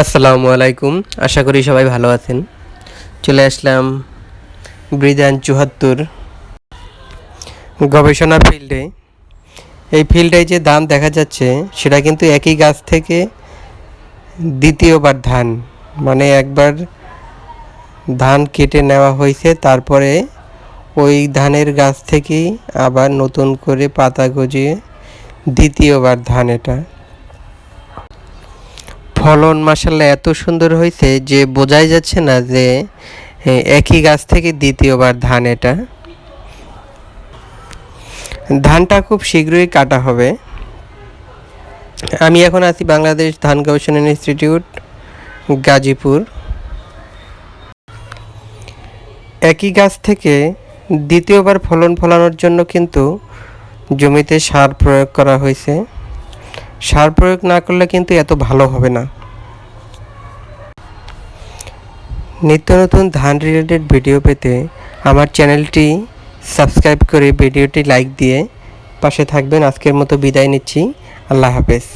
আসসালামু আলাইকুম। আশা করি সবাই ভালো আছেন। চলে আসলাম ব্রিদান চুহাত্তর গবেষণা ফিল্ডে। এই ফিল্ডে যে ধান দেখা যাচ্ছে, সেটা কিন্তু একই গাছ থেকে দ্বিতীয়বার ধান। মানে একবার ধান কেটে নেওয়া হয়েছে, তারপরে ওই ধানের গাছ থেকেই আবার নতুন করে পাতা গজিয়ে দ্বিতীয়বার ধান এটা। ফলন মাসাল্লাহ এত সুন্দর হয়েছে যে বোঝাই যাচ্ছে না যে একই গাছ থেকে দ্বিতীয়বার ধান এটা। ধানটা খুব শীঘ্রই কাটা হবে। আমি এখন আছি বাংলাদেশ ধান গবেষণা ইনস্টিটিউট, গাজীপুর। একই গাছ থেকে দ্বিতীয়বার ফলন ফলানোর জন্য কিন্তু জমিতে সার প্রয়োগ করা হয়েছে। সার প্রয়োগ না করলে কিন্তু এত ভালো হবে না। নিত্য নতুন ধান রিলেটেড ভিডিও পেতে আমার চ্যানেলটি সাবস্ক্রাইব করে ভিডিওটি লাইক দিয়ে পাশে থাকবেন। আজকের মতো বিদায় নিচ্ছি। আল্লাহ হাফেজ।